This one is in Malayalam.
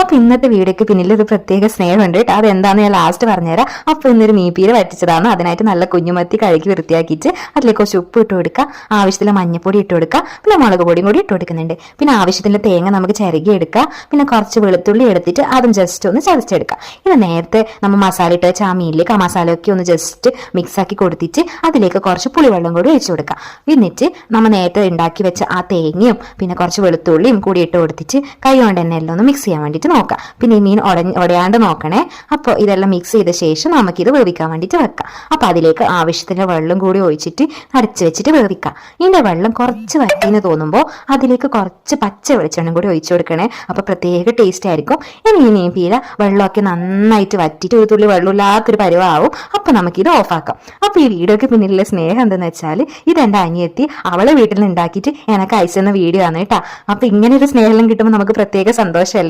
അപ്പൊ ഇന്നത്തെ വീഡിയോക്ക് പിന്നിൽ ഒരു പ്രത്യേക സ്നേഹമുണ്ട് കേട്ടോ. അതെന്താന്ന് ഞാൻ ലാസ്റ്റ് പറഞ്ഞുതരാം. അപ്പൊ ഇന്നൊരു മീപ്പീര വറ്റിച്ചതാണ് അതിനായിട്ട് നല്ല കുഞ്ഞുമത്തി കഴുകി വൃത്തിയാക്കിയിട്ട് അതിലേക്ക് കുറച്ച് ഉപ്പ് ഇട്ട് കൊടുക്കുക. ആവശ്യത്തിലെ മഞ്ഞപ്പൊടി ഇട്ട് കൊടുക്കുക. പിന്നെ മുളക് പൊടിയും കൂടി ഇട്ട് കൊടുക്കുന്നുണ്ട്. പിന്നെ ആവശ്യത്തിന് തേങ്ങ നമുക്ക് ചിരകി എടുക്കുക. പിന്നെ കുറച്ച് വെളുത്തുള്ളി എടുത്തിട്ട് അതും ജസ്റ്റ് ഒന്ന് ചതച്ചെടുക്കുക. ഇത് നേരത്തെ നമ്മൾ മസാല ഇട്ട് വെച്ച ആ മീനിലേക്ക് ആ മസാലയൊക്കെ ഒന്ന് ജസ്റ്റ് മിക്സ് ആക്കി കൊടുത്തിട്ട് അതിലേക്ക് കുറച്ച് പുളിവെള്ളം കൂടി ഒഴിച്ചു കൊടുക്കുക. എന്നിട്ട് നമ്മൾ നേരത്തെ ഉണ്ടാക്കി വെച്ച ആ തേങ്ങയും പിന്നെ കുറച്ച് വെളുത്തുള്ളിയും കൂടി ഇട്ട് കൊടുത്തിട്ട് കൈ കൊണ്ട് തന്നെ എല്ലാം ഒന്ന് മിക്സ് ചെയ്യാൻ വേണ്ടിയിട്ട് നോക്കാം. പിന്നെ ഈ മീൻ ഉടയാണ്ട് നോക്കണേ. അപ്പോൾ ഇതെല്ലാം മിക്സ് ചെയ്ത ശേഷം നമുക്കിത് വേവിക്കാൻ വേണ്ടിയിട്ട് വെക്കാം. അപ്പോൾ അതിലേക്ക് ആവശ്യത്തിന് വെള്ളം കൂടി ഒഴിച്ചിട്ട് അടച്ചു വെച്ചിട്ട് വേവിക്കാം. ഇതിന്റെ വെള്ളം കുറച്ച് വറ്റിന്ന് തോന്നുമ്പോൾ അതിലേക്ക് കുറച്ച് പച്ച വെളിച്ചെണ്ണം കൂടി ഒഴിച്ചു കൊടുക്കണേ. അപ്പോൾ പ്രത്യേക ടേസ്റ്റ് ആയിരിക്കും. ഇനി ഈ മീൻ പീര വെള്ളമൊക്കെ നന്നായിട്ട് വറ്റിയിട്ട് ഒരു തുള്ളി വെള്ളമില്ലാത്തൊരു പരുവാവും. അപ്പോൾ നമുക്കിത് ഓഫാക്കാം അപ്പോൾ ഈ വീഡിയോയ്ക്ക് പിന്നിലുള്ള സ്നേഹം എന്തെന്ന് വെച്ചാൽ ഇതെന്റെ അനിയത്തി അവളെ വീട്ടിൽ ഉണ്ടാക്കിയിട്ട് എനിക്ക് അയച്ചെന്ന വീഡിയോ ആണ് കേട്ടോ. അപ്പോൾ ഇങ്ങനെ ഒരു സ്നേഹം കിട്ടുമ്പോൾ നമുക്ക് പ്രത്യേക സന്തോഷമല്ലേ